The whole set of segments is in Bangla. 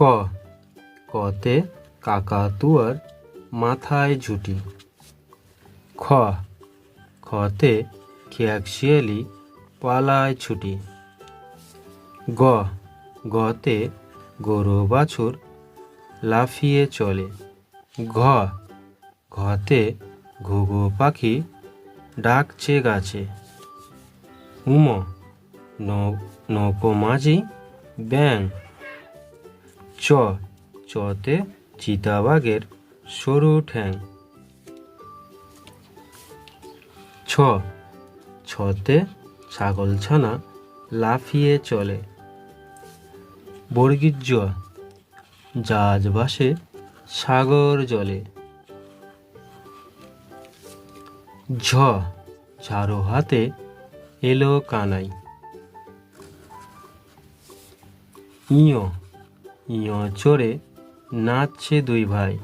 ক। কতে কাকাতুয়ার মাথায় ঝুটি। খ। খতে খেয়াকশিয়ালি পালায় ছুটি। গ। গতে গরু বাছুর লাফিয়ে চলে। ঘ। ঘতে ঘুঘু পাখি ডাকছে গাছে। উম। নৌকো মাঝি ব্যাং চ, চতে চিতাবাঘের সরু ঠ্যাং। ছ, ছতে ছাগলছানা লাফিয়ে চলে। বর্গীর জ জাহাজ বাসে সাগর জলে। ঝ, ঝাড়ু হাতে এলো কানাই। ইয় ইয় চড়ে নাচছে দুই ভাই।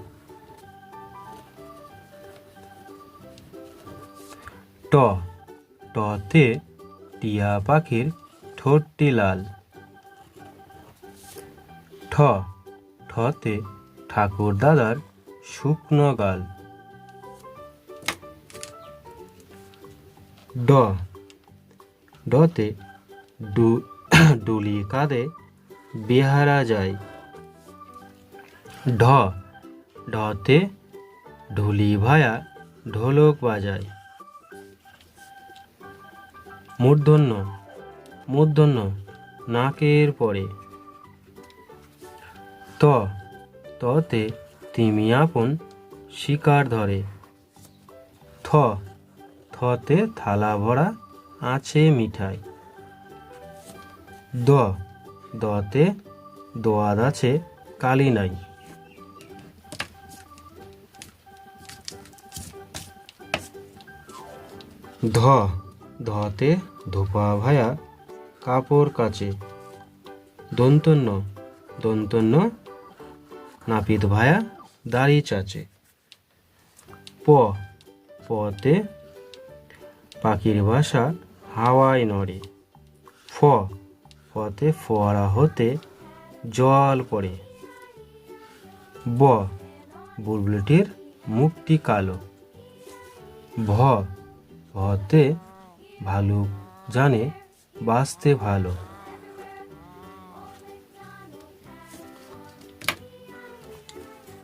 ট, টতে টিয়া পাখির ঠোঁটটি লাল। ঠ, ঠতে ঠাকুর দাদার শুকনো গাল। ড, ডতে ডুলি কাঁধে বেহারা যায়। ঢ। ঢতে ঢুলি ভায়া ঢোলক বাজায়। মূর্ধন্য মূর্ধন্য নাকের পরে। ত, ততে তিমি আপন শিকার ধরে। থ, থতে থালা ভরা আছে মিঠাই দ, দতে দোয়াদ আছে কালি নাই। ধ, ধতে ধোপা ভায়া কাপড় কাচে। দন্তন্য দন্তন্য নাপিত ভায়া দাড়ি চাচে। প, পতে পাখির বাসা হাওয়ায় নড়ে। ফ ফতে ফোয়ারা হতে জল পড়ে। ব, বুলবুলিটির মুখটি কালো। ভ ভতে ভালো জানে বাঁচতে ভালো।